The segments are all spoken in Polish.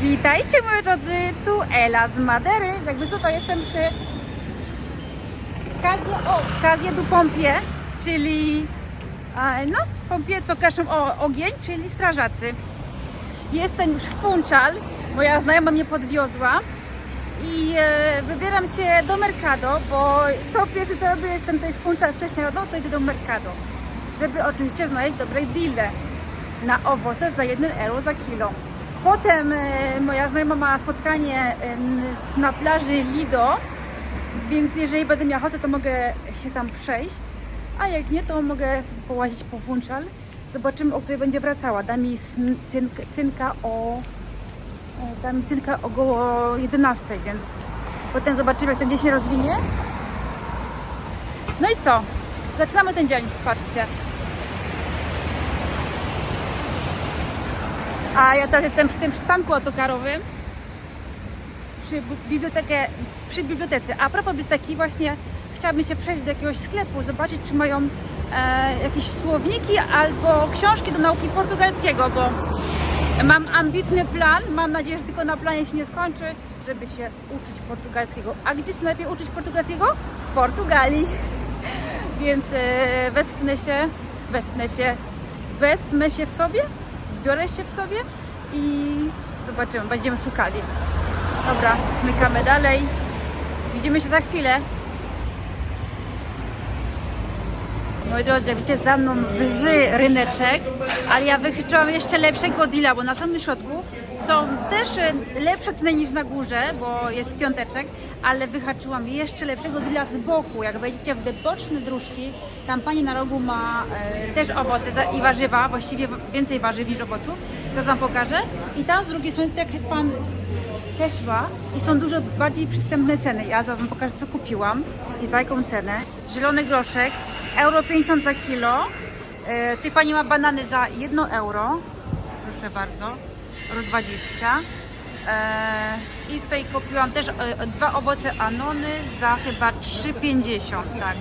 Witajcie moi drodzy, tu Ela z Madery. Jakby co to jestem przy Kazie, o, Kazie du Pompie, czyli no, pompie co kaszą o, ogień, czyli strażacy. Jestem już w Funchal, moja znajoma mnie podwiozła i e, wybieram się do Mercado, bo co pierwsze co robię, jestem tutaj w Funchal wcześniej rano, to idę do Mercado, żeby oczywiście znaleźć dobre deale na owoce za 1 euro za kilo. Potem e, moja znajoma ma spotkanie na plaży Lido, więc jeżeli będę miała ochotę, to mogę się tam przejść, a jak nie, to mogę sobie połazić po Funchal. Zobaczymy, o której będzie wracała. Da mi cynka o e, da mi cynka około 11, więc potem zobaczymy, jak ten dzień się rozwinie. No i co? Zaczynamy ten dzień, patrzcie. A ja teraz jestem w tym przystanku autokarowym przy bibliotekę, przy bibliotece. A propos biblioteki, właśnie chciałabym się przejść do jakiegoś sklepu, zobaczyć, czy mają e, jakieś słowniki albo książki do nauki portugalskiego, bo mam ambitny plan, mam nadzieję, że tylko na planie się nie skończy, żeby się uczyć portugalskiego. A gdzie się najlepiej uczyć portugalskiego? W Portugalii. Więc e, wespnę się, wespnę się, wespnę się w sobie, zbiorę się w sobie i zobaczymy, będziemy szukali. Dobra, zmykamy dalej. Widzimy się za chwilę. Moi drodzy, widzicie, za mną wrzy ryneczek, ale ja wychyczyłam jeszcze lepszego deala, bo na samym środku są też e, lepsze ceny niż na górze, bo jest piąteczek, ale wyhaczyłam jeszcze lepszego deala z boku. Jak wejdziecie w te boczne dróżki, tam pani na rogu ma e, też owoce i warzywa, właściwie więcej warzyw niż owoców, to wam pokażę. I tam z drugiej strony, tak jak pan też ma i są dużo bardziej przystępne ceny. Ja wam pokażę co kupiłam i za jaką cenę. Zielony groszek, euro 50 za kilo. E, pani ma banany za 1 euro. Proszę bardzo, euro 20. E, I tutaj kupiłam też e, dwa owoce anony za chyba 3,50. Tak.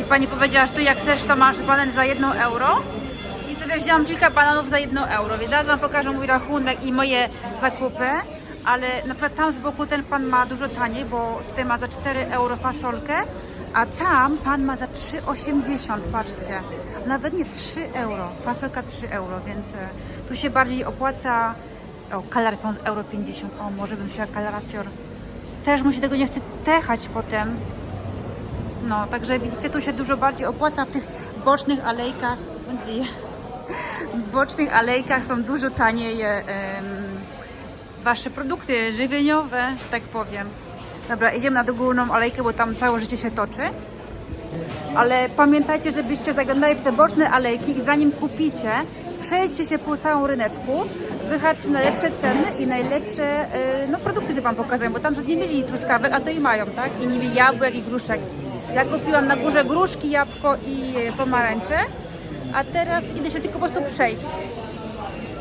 I pani powiedziała, że tu jak chcesz, to masz banan za 1 euro. I sobie wzięłam kilka bananów za 1 euro. Więc zaraz wam pokażę mój rachunek i moje zakupy. Ale na przykład tam z boku ten pan ma dużo taniej, bo tutaj ma za 4 euro fasolkę, a tam pan ma za 3,80, patrzcie. Nawet nie 3 euro, fasolka 3 euro, więc e, tu się bardziej opłaca. O, kalarifion euro 50, o może bym wzięła kalarafior. Też mu się tego nie chce techać potem. No, także widzicie, tu się dużo bardziej opłaca w tych bocznych alejkach. W bocznych alejkach są dużo taniej em, wasze produkty żywieniowe, że tak powiem. Dobra, idziemy na główną alejkę, bo tam całe życie się toczy. Ale pamiętajcie, żebyście zaglądali w te boczne alejki i zanim kupicie, przejdźcie się po całą ryneczku, wyhaczcie najlepsze ceny i najlepsze y, no, produkty, które Wam pokazują, bo tam nie mieli truskawek, a to i mają, tak? I nie mieli jabłek i gruszek. Ja kupiłam na górze gruszki, jabłko i y, pomarańcze, a teraz idę się tylko po prostu przejść.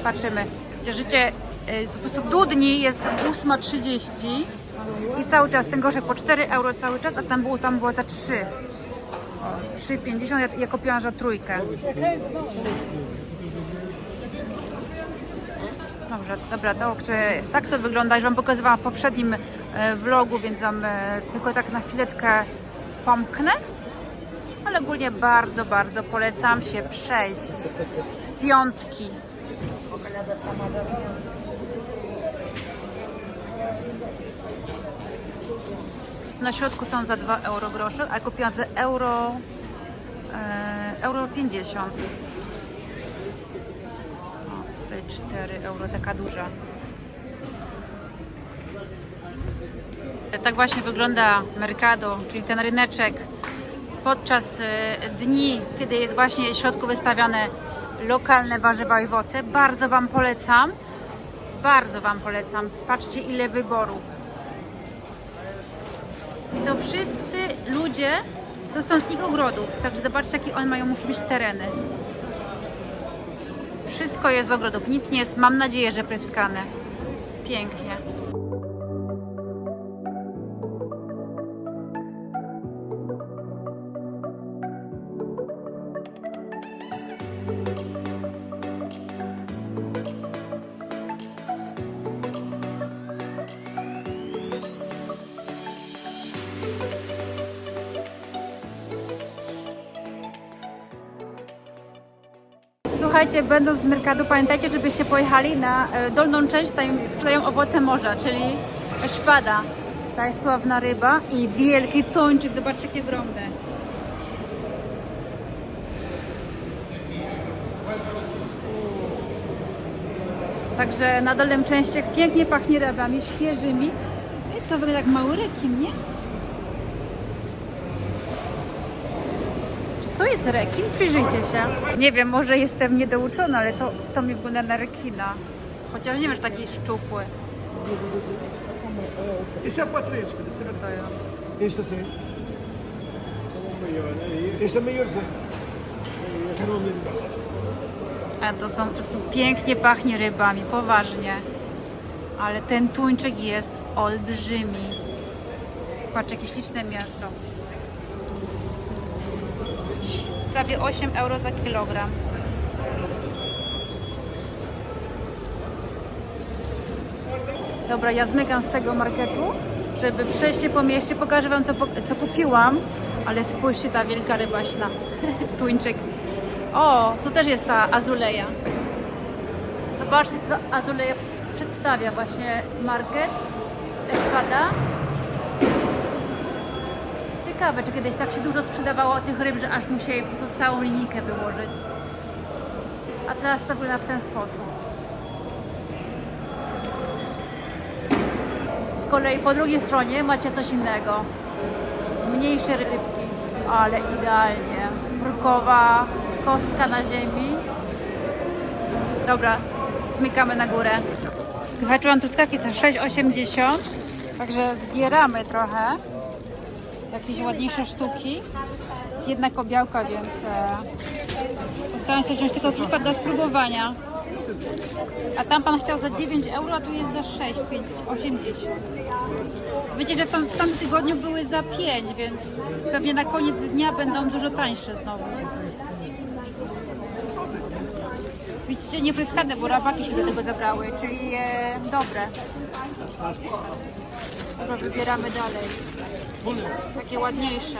Patrzymy. Gdzie życie y, po prostu dudni jest 8.30 i cały czas ten groszek po 4 euro cały czas, a tam było, tam było za 3. O, 3,50, ja, ja kupiłam za trójkę. Dobrze, dobra, dobrze. Tak to wygląda, już Wam pokazywałam w poprzednim e, vlogu, więc Wam e, tylko tak na chwileczkę pomknę. Ale ogólnie bardzo, bardzo polecam się przejść. Piątki. Na środku są za 2 euro grosze, a kupiłam za euro, e, euro 50. O, tutaj 4 euro, taka duża. Tak właśnie wygląda Mercado, czyli ten ryneczek podczas e, dni, kiedy jest właśnie w środku wystawiane lokalne warzywa i owoce. Bardzo Wam polecam. Bardzo Wam polecam. Patrzcie ile wyboru. I to wszyscy ludzie to są z ich ogrodów. Także zobaczcie, jakie one mają, muszą być tereny. Wszystko jest z ogrodów, nic nie jest, mam nadzieję, że pryskane. Pięknie. Słuchajcie, będąc w Mercadu, pamiętajcie, żebyście pojechali na e, dolną część, tam sprzedają owoce morza, czyli szpada. Ta jest sławna ryba i wielki tuńczyk, zobaczcie jakie ogromne. Także na dolnym części pięknie pachnie rybami świeżymi. Ej, To wygląda jak mały rekin, nie? To jest rekin? Przyjrzyjcie się. Nie wiem, może jestem niedouczona, ale to, to mi wygląda na rekina. Chociaż nie wiem, że taki szczupły. Esse é o 4 inch, filho. Esse é ja. Este assim. Este é. A to są po prostu pięknie pachnie rybami, poważnie. Ale ten tuńczyk jest olbrzymi. Patrz, jakie śliczne miasto. Prawie 8 euro za kilogram. Dobra, ja zmykam z tego marketu, żeby przejść się po mieście. Pokażę Wam, co, co kupiłam. Ale spójrzcie, ta wielka rybaśna. Tuńczyk. O, tu też jest ta azuleja. Zobaczcie, co azuleja przedstawia właśnie market. Espada. Ciekawe, czy kiedyś tak się dużo sprzedawało tych ryb, że aż musieli po prostu całą linijkę wyłożyć. A teraz to wygląda w ten sposób. Z kolei po drugiej stronie macie coś innego. Mniejsze rybki, ale idealnie. Brukowa, kostka na ziemi. Dobra, zmykamy na górę. Wyhaczyłam truskawki za 6,80. Także zbieramy trochę. Jakieś ładniejsze sztuki. Z jednego białka, więc e, postaram się wziąć tylko kilka dla spróbowania. A tam pan chciał za 9 euro, a tu jest za 6, 5, 80. Wiecie, że w, tam, w tamtym tygodniu były za 5, więc pewnie na koniec dnia będą dużo tańsze znowu. Widzicie, niepryskane, bo rabaki się do tego zabrały, czyli e, dobre. Dobra, wybieramy dalej. Takie ładniejsze.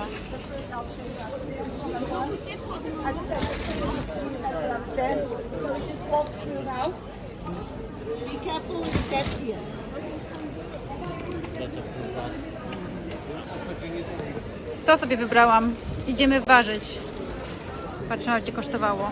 To sobie wybrałam. Idziemy ważyć. Patrzymy, gdzie kosztowało.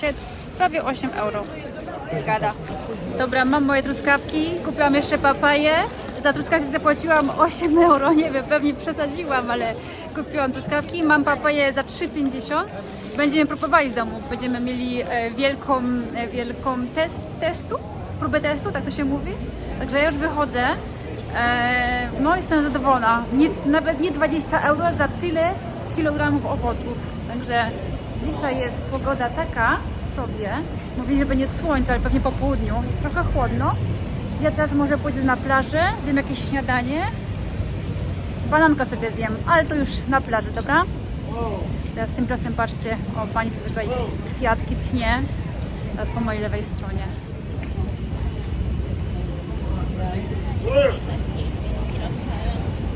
Sied- Prawie 8 euro. Gada. Dobra, mam moje truskawki. Kupiłam jeszcze papaję. Za truskawki zapłaciłam 8 euro. Nie wiem, pewnie przesadziłam, ale kupiłam truskawki. Mam papaję za 3,50. Będziemy próbowali z domu. Będziemy mieli e, wielką, e, wielką test testu. Próbę testu, tak to się mówi. Także ja już wychodzę. E, no jestem zadowolona. Nie, nawet nie 20 euro za tyle kilogramów owoców. Także dzisiaj jest pogoda taka sobie. Mówi, że będzie słońce, ale pewnie po południu. Jest trochę chłodno. Ja teraz może pójdę na plażę, zjem jakieś śniadanie. Bananka sobie zjem, ale to już na plaży, dobra? Teraz tymczasem patrzcie, o pani sobie tutaj kwiatki tnie. Teraz po mojej lewej stronie.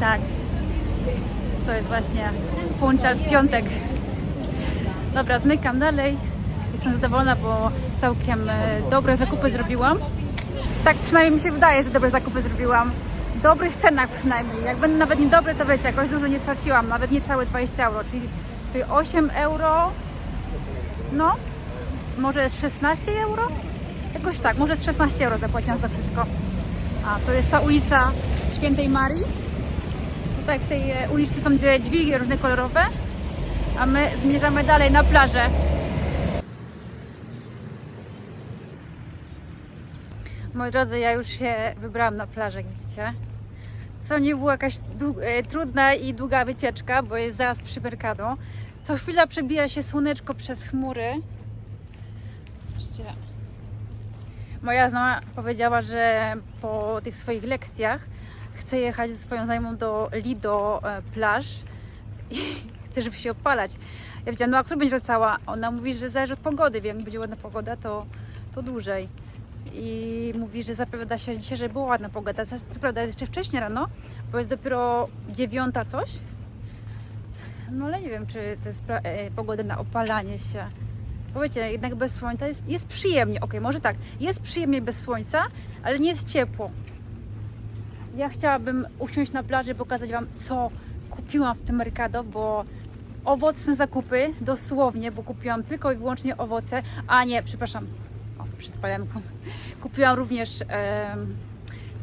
Tak. To jest właśnie funcial w piątek. Dobra, zmykam dalej. Jestem zadowolona, bo całkiem e, dobre zakupy zrobiłam. Tak przynajmniej mi się wydaje, że dobre zakupy zrobiłam. W dobrych cenach przynajmniej. Jak będą nawet niedobre, to wiecie, jakoś dużo nie straciłam. Nawet nie całe 20 euro, czyli tutaj 8 euro. No, może jest 16 euro? Jakoś tak, może jest 16 euro zapłaciłam za wszystko. A, to jest ta ulica Świętej Marii. Tutaj w tej e, uliczce są dźwigi różne kolorowe, a my zmierzamy dalej na plażę. Moi drodzy, ja już się wybrałam na plażę, widzicie. Co nie była jakaś e, trudna i długa wycieczka, bo jest zaraz przy Mercado. Co chwila przebija się słoneczko przez chmury. Zobaczcie. Moja znajoma powiedziała, że po tych swoich lekcjach chce jechać ze swoją znajomą do Lido e, plaż i żeby się opalać. Ja powiedziałam, no a który będzie wracała? Ona mówi, że zależy od pogody, wie, jak będzie ładna pogoda, to, to dłużej. i mówi, że zapowiada się dzisiaj, że była ładna pogoda. Co prawda jest jeszcze wcześnie rano, bo jest dopiero dziewiąta coś. No ale nie wiem, czy to jest e, pogoda na opalanie się. Bo wiecie, jednak bez słońca jest, jest przyjemnie. Okej, może tak, jest przyjemnie bez słońca, ale nie jest ciepło. Ja chciałabym usiąść na plaży i pokazać Wam, co kupiłam w tym Mercado, bo owocne zakupy, dosłownie, bo kupiłam tylko i wyłącznie owoce, a nie, przepraszam, o, przed palemką. Kupiłam również em,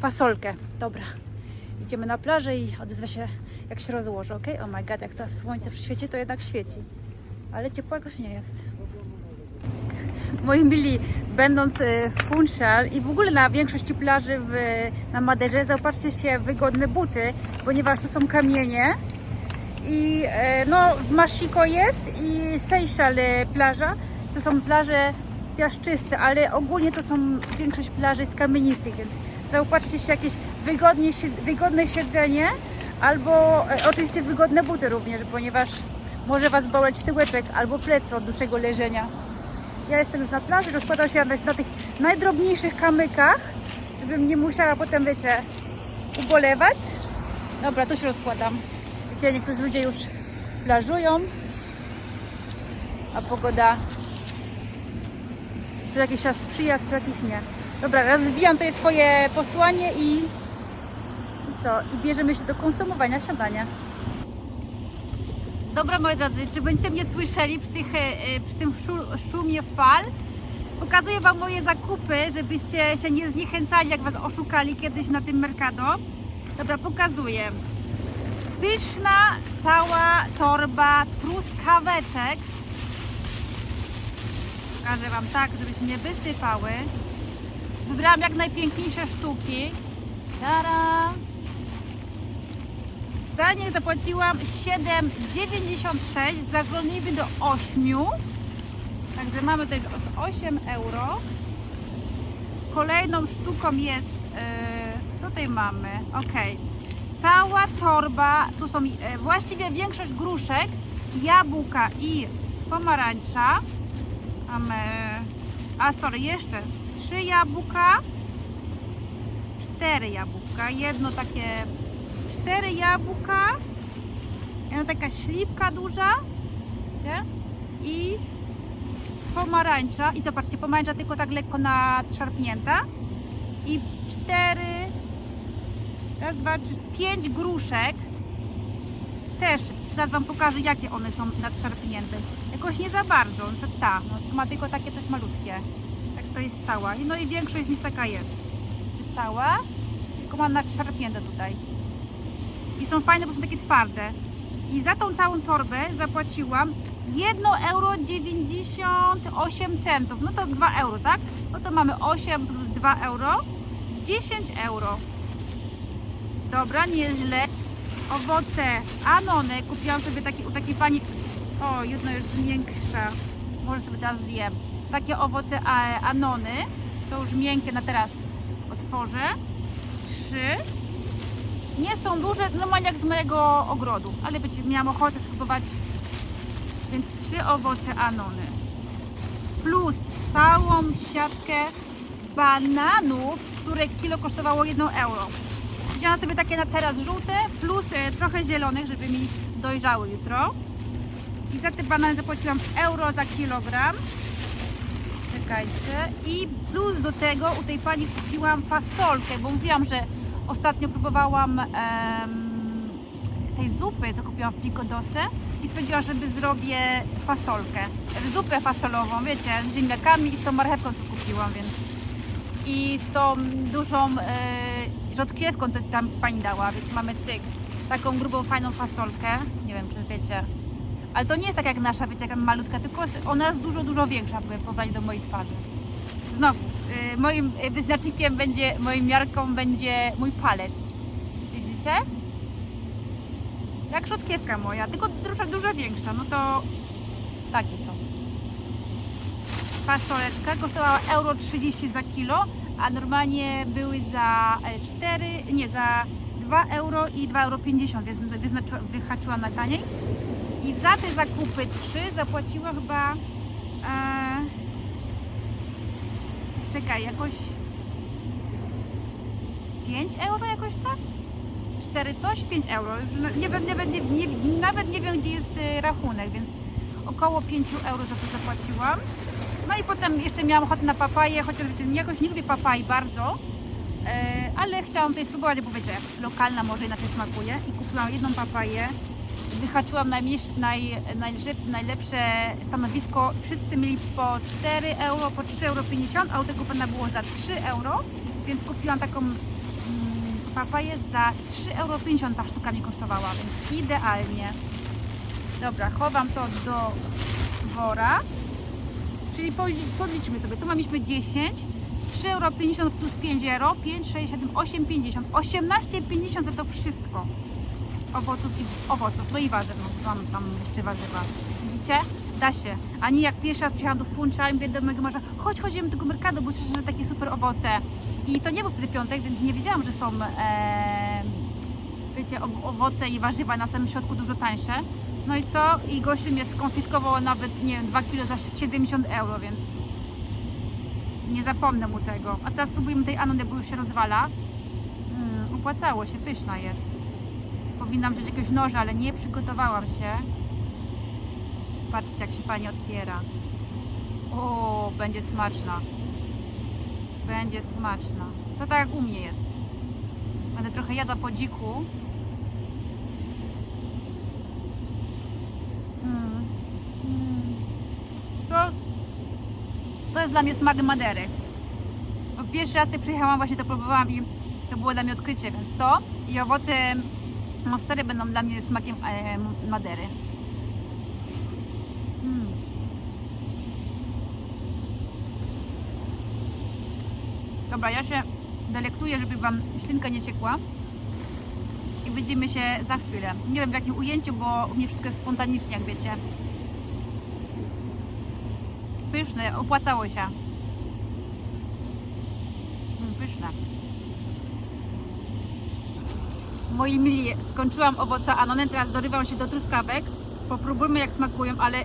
fasolkę. Dobra, idziemy na plażę i odezwę się, jak się rozłoży, ok? Oh my god, jak to słońce przyświeci, to jednak świeci. Ale ciepło jakoś nie jest. Moi mili, będąc e, w Funchal i w ogóle na większości plaży w, na Maderze, zaopatrzcie się w wygodne buty, ponieważ to są kamienie. I e, no, w Mashiko jest i Seychelles e, plaża. To są plaże piaszczyste, ale ogólnie to są większość plaży jest kamienistych, więc zaopatrzcie się jakieś wygodnie, wygodne siedzenie albo e, oczywiście wygodne buty również, ponieważ może Was boleć tyłeczek albo plecy od dłuższego leżenia. Ja jestem już na plaży, rozkładam się na, na tych najdrobniejszych kamykach, żebym nie musiała potem, wiecie, ubolewać. Dobra, tu się rozkładam. Wiecie, niektórzy ludzie już plażują, a pogoda co jakiś czas sprzyja, co jakiś nie. Dobra, rozbijam tutaj swoje posłanie i, co? I bierzemy się do konsumowania śniadania. Dobra, moi drodzy, czy będziecie mnie słyszeli przy, tych, e, przy tym szu- szumie fal? Pokazuję Wam moje zakupy, żebyście się nie zniechęcali, jak Was oszukali kiedyś na tym Mercado. Dobra, pokazuję. Pyszna cała torba truskaweczek. Pokażę Wam tak, żebyśmy nie wysypały. Wybrałam jak najpiękniejsze sztuki. Tada! Za nie zapłaciłam 7,96, zaglądnijmy do 8. Także mamy też 8 euro. Kolejną sztuką jest, e, co tutaj mamy? Ok. Cała torba, tu są e, właściwie większość gruszek, jabłka i pomarańcza. Mamy, a sorry, jeszcze trzy jabłka, cztery jabłka, jedno takie, cztery jabłka, jedna taka śliwka duża, widzicie? I pomarańcza. I zobaczcie, pomarańcza tylko tak lekko nadszarpnięta. I cztery, raz, dwa, trzy, pięć gruszek. Też zaraz Wam pokażę, jakie one są nadszarpnięte. Jakoś nie za bardzo, że ta, no, to ma tylko takie coś malutkie. Tak to jest cała. No i większość z nich taka jest. Czy cała? Tylko ma nadszarpnięte tutaj. I są fajne, bo są takie twarde. I za tą całą torbę zapłaciłam 1,98 euro. No to 2 euro, tak? No to mamy 8 plus 2 euro. 10 euro. Dobra, nieźle. Owoce Anony. Kupiłam sobie taki, u takiej pani. O, jedno już miększa. Może sobie teraz zjem. Takie owoce Anony. To już miękkie na teraz otworzę. Trzy. Nie są duże, normalnie jak z mojego ogrodu, ale wiecie, miałam ochotę spróbować. Więc trzy owoce Anony. Plus całą siatkę bananów, które kilo kosztowało 1 euro. Wzięłam sobie takie na teraz żółte, plus e, trochę zielonych, żeby mi dojrzały jutro. I za te banany zapłaciłam euro za kilogram. Czekajcie. I plus do tego u tej pani kupiłam fasolkę, bo mówiłam, że ostatnio próbowałam em, tej zupy, co kupiłam w Picodose i stwierdziłam, żeby zrobię fasolkę. Zupę fasolową, wiecie, z ziemniakami i z tą marchewką, co kupiłam, więc i z tą dużą e, rzodkiewką, co tam pani dała, więc mamy cyk. Taką grubą, fajną fasolkę. Nie wiem, czy wiecie. Ale to nie jest tak jak nasza, wiecie, jaka malutka, tylko ona jest dużo, dużo większa w porównaniu do mojej twarzy. Znowu, y, moim y, wyznacznikiem będzie, moją miarką będzie mój palec. Widzicie? Jak rzodkiewka moja, tylko dużo, dużo większa, no to takie są. Fasoleczka kosztowała euro 30 za kilo, a normalnie były za e, 4, nie, za 2 euro i 2,50 euro, więc wyhaczyłam na taniej. I za te zakupy 3 zapłaciła chyba e, czekaj, jakoś 5 euro jakoś tak? 4 coś, 5 euro. Nie, nie, nie, nie, nawet nie wiem, gdzie jest y, rachunek, więc około 5 euro za to zapłaciłam. No i potem jeszcze miałam ochotę na papaję, chociaż jakoś nie lubię papai bardzo, e, ale chciałam tutaj spróbować, bo wiecie, lokalna może inaczej smakuje i kupiłam jedną papaję. Wyhaczyłam najmniejsz- naj, najlepsze stanowisko. Wszyscy mieli po 4 euro, po 3,50 euro, a u tego pana było za 3 euro, więc kupiłam taką mm, papaję za 3,50 euro ta sztuka mi kosztowała, więc idealnie. Dobra, chowam to do wora. Czyli po- podliczmy sobie, tu mieliśmy 10, 3,50 euro plus 5 euro, 5, 6, 7, 8,50, 18,50 za to wszystko. Owoców i owoców, no i warzyw, no mam tam jeszcze warzywa. Widzicie? Da się. A nie jak pierwszy raz przyjechałam do Funcha i mówię do mojego męża, chodź, chodzimy do tego Mercado, bo że takie super owoce. I to nie był wtedy piątek, więc nie wiedziałam, że są e, wiecie, ow- owoce i warzywa na samym środku dużo tańsze. No i co? I gościu mnie skonfiskował nawet, nie wiem, 2 kilo za 70 euro, więc nie zapomnę mu tego. A teraz spróbujemy tej anony, bo już się rozwala. Mm, opłacało się, pyszna jest. Powinnam wziąć jakiegoś noża, ale nie przygotowałam się. Patrzcie, jak się pani otwiera. O, będzie smaczna. Będzie smaczna. To tak jak u mnie jest. Będę trochę jadła po dziku. Mm. Mm. To, to jest dla mnie smak Madery. Bo pierwszy raz jak przyjechałam, właśnie to próbowałam i to było dla mnie odkrycie, więc to i owoce mostery będą dla mnie smakiem e, Madery. Mm. Dobra, ja się delektuję, żeby Wam ślinka nie ciekła. Widzimy się za chwilę. Nie wiem w jakim ujęciu, bo u mnie wszystko jest spontanicznie, jak wiecie. Pyszne, opłacało się. Mm, pyszne. Moi mili, skończyłam owoce anonem, teraz dorywam się do truskawek. Popróbujmy jak smakują, ale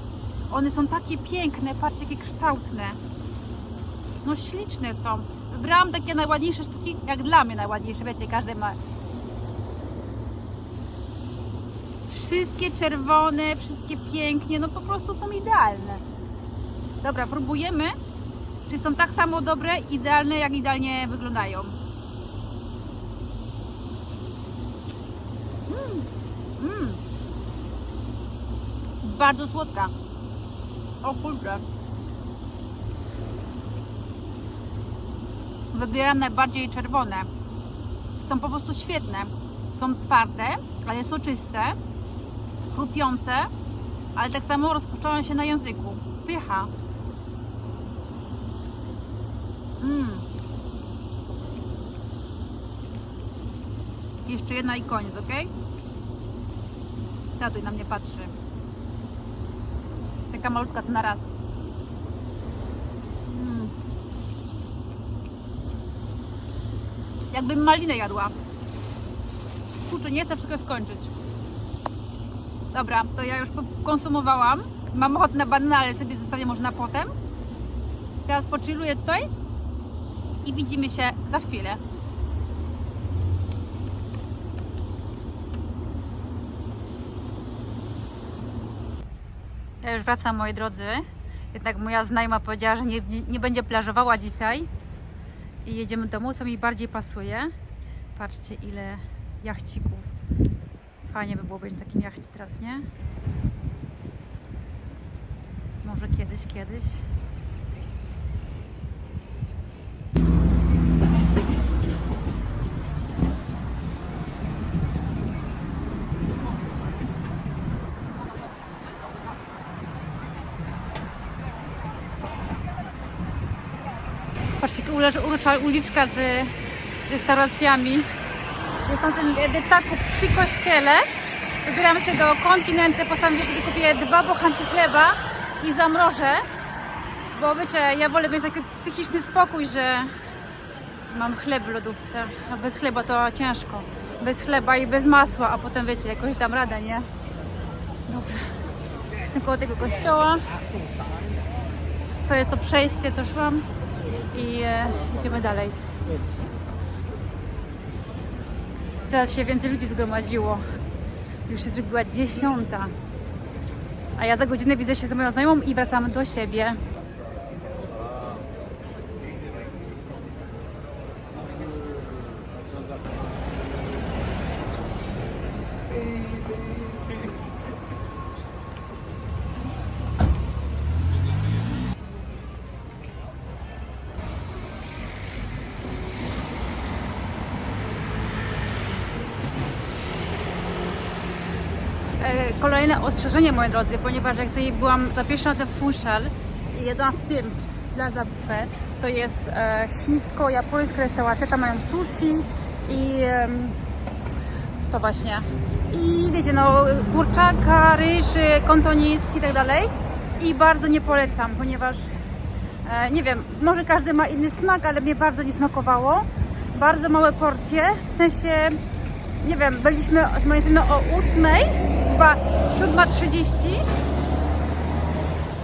one są takie piękne, patrzcie jakie kształtne. No śliczne są. Wybrałam takie najładniejsze sztuki, jak dla mnie najładniejsze, wiecie, każdy ma. Wszystkie czerwone, wszystkie pięknie, no po prostu są idealne. Dobra, próbujemy, czy są tak samo dobre, idealne, jak idealnie wyglądają. Mm. Bardzo słodka. O kurczę. Wybieram najbardziej czerwone. Są po prostu świetne. Są twarde, ale soczyste, chrupiące, ale tak samo rozpuszczają się na języku. Pycha. Mm. Jeszcze jedna i koniec, ok? Tatuj na mnie patrzy. Taka malutka to na raz. Mm. Jakbym malinę jadła. Kurczę, nie chcę wszystko skończyć. Dobra, to ja już konsumowałam. Mam ochotę na banana, ale sobie zostawię może na potem. Teraz pochilluję tutaj i widzimy się za chwilę. Ja już wracam, moi drodzy. Jednak moja znajoma powiedziała, że nie, nie będzie plażowała dzisiaj. I jedziemy do domu, co mi bardziej pasuje. Patrzcie, ile jachcików. Fajnie by było być na takim jachcie teraz, nie? Może kiedyś, kiedyś. Patrzcie, urocza uliczka z restauracjami. Jest tam ten detaku przy kościele. Wybieramy się do kontynentu. Postanowiłam, że sobie kupię dwa bochanki chleba i zamrożę. Bo wiecie, ja wolę mieć taki psychiczny spokój, że mam chleb w lodówce. A bez chleba to ciężko. Bez chleba i bez masła, a potem wiecie, jakoś dam radę, nie? Dobra. Jestem koło tego kościoła. To jest to przejście, co szłam. i e, idziemy dalej. Coraz się więcej ludzi zgromadziło. Już się zrobiła dziesiąta. A ja za godzinę widzę się z moją znajomą i wracamy do siebie. Kolejne ostrzeżenie, moi drodzy, ponieważ jak tutaj byłam za pierwszym razem w Funchal i w tym Plaza Buffet, to jest e, chińsko-japońska restauracja, tam mają sushi i em, to właśnie. I wiecie, no kurczaka, ryż, e, kontonis i tak dalej. I bardzo nie polecam, ponieważ e, nie wiem, może każdy ma inny smak, ale mnie bardzo nie smakowało. Bardzo małe porcje, w sensie nie wiem, byliśmy z moją synem o 8, chyba 7.30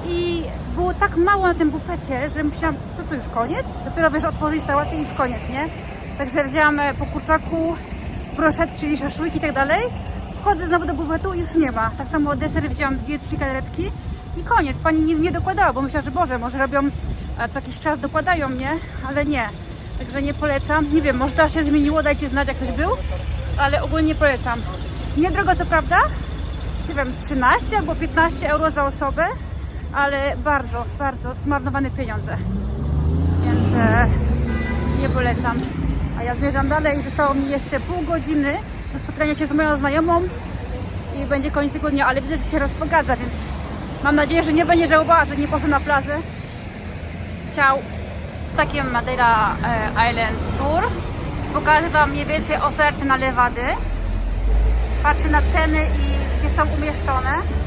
i było tak mało na tym bufecie, że myślałam, co to już koniec? Dopiero wiesz, otworzyli stałację i już koniec, nie? Także wzięłam e, po kurczaku broszet, czyli szaszłyk i tak dalej. Wchodzę znowu do bufetu i już nie ma. Tak samo deser wzięłam dwie, trzy galaretki i koniec. Pani nie, nie dokładała, bo myślałam, że Boże, może robią co jakiś czas dokładają, nie? Ale nie. Także nie polecam. Nie wiem, może to się zmieniło, dajcie znać jak ktoś był, ale ogólnie polecam. Niedrogo co prawda, nie wiem, 13 albo 15 euro za osobę, ale bardzo, bardzo zmarnowane pieniądze. Więc e, nie polecam. A ja zmierzam dalej. Zostało mi jeszcze pół godziny do spotkania się z moją znajomą i będzie koniec tygodnia, ale widzę, że się rozpogadza, więc mam nadzieję, że nie będzie żałowała, że nie poszła na plażę. Ciao. Takie Madeira e, Island Tour. Pokażę Wam mniej więcej oferty na lewady. Patrzę na ceny i są umieszczone.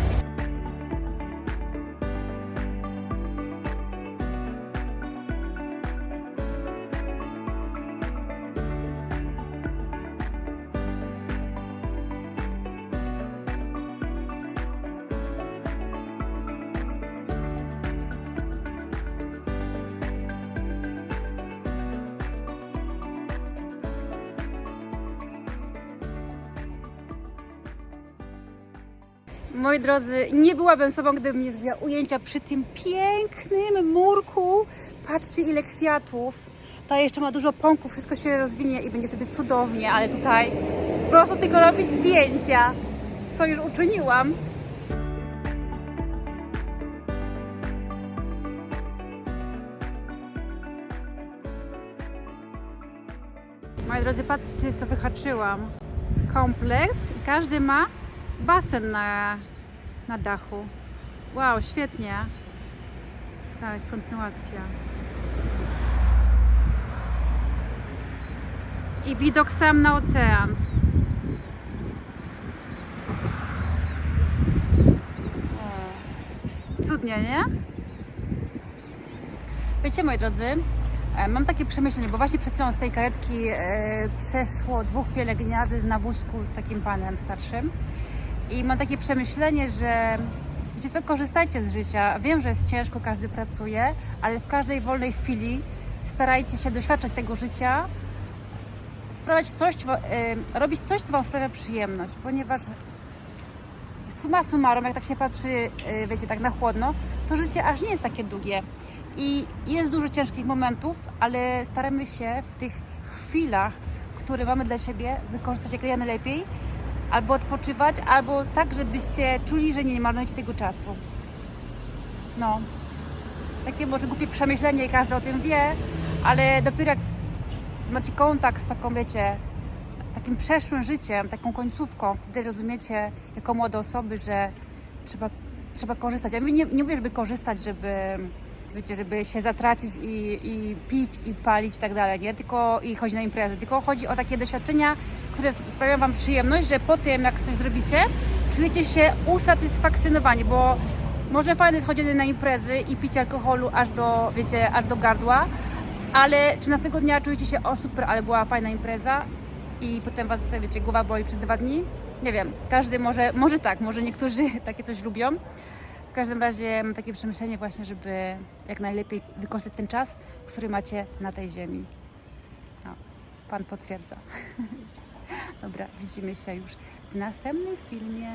Moi drodzy, nie byłabym sobą, gdybym nie zrobiła ujęcia przy tym pięknym murku. Patrzcie, ile kwiatów. To jeszcze ma dużo pąków, wszystko się rozwinie i będzie wtedy cudownie, ale tutaj po prostu tylko robić zdjęcia, co już uczyniłam. Moi drodzy, patrzcie, co wyhaczyłam. Kompleks i każdy ma basen na, na dachu. Wow, świetnie. Tak, kontynuacja. I widok sam na ocean. Cudnie, nie? Wiecie, moi drodzy, e, mam takie przemyślenie, bo właśnie przed chwilą z tej karetki e, przeszło dwóch pielęgniarzy na wózku z takim panem starszym. I mam takie przemyślenie, że wiecie co, korzystajcie z życia. Wiem, że jest ciężko, każdy pracuje, ale w każdej wolnej chwili starajcie się doświadczać tego życia, sprawiać coś, e, robić coś, co Wam sprawia przyjemność, ponieważ suma summarum, jak tak się patrzy, e, wiecie, tak na chłodno, to życie aż nie jest takie długie. I jest dużo ciężkich momentów, ale staramy się w tych chwilach, które mamy dla siebie, wykorzystać jak najlepiej, albo odpoczywać, albo tak, żebyście czuli, że nie marnujecie tego czasu. No. Takie może głupie przemyślenie i każdy o tym wie, ale dopiero jak macie kontakt z taką, wiecie, takim przeszłym życiem, taką końcówką, wtedy rozumiecie jako młode osoby, że trzeba, trzeba korzystać. Ja nie, nie mówię, żeby korzystać, żeby, wiecie, żeby się zatracić i, i pić, i palić i tak dalej, nie? Tylko i chodzić na imprezy, tylko chodzi o takie doświadczenia, które sprawiają Wam przyjemność, że po tym, jak coś zrobicie, czujecie się usatysfakcjonowani, bo może fajne jest chodzenie na imprezy i picie alkoholu aż do, wiecie, aż do gardła, ale 13 dnia czujecie się, o super, ale była fajna impreza i potem was, wiecie, głowa boli przez dwa dni? Nie wiem, każdy może, może tak, może niektórzy takie coś lubią. W każdym razie mam takie przemyślenie właśnie, żeby jak najlepiej wykorzystać ten czas, który macie na tej ziemi. No, Pan potwierdza. Dobra, widzimy się już w następnym filmie.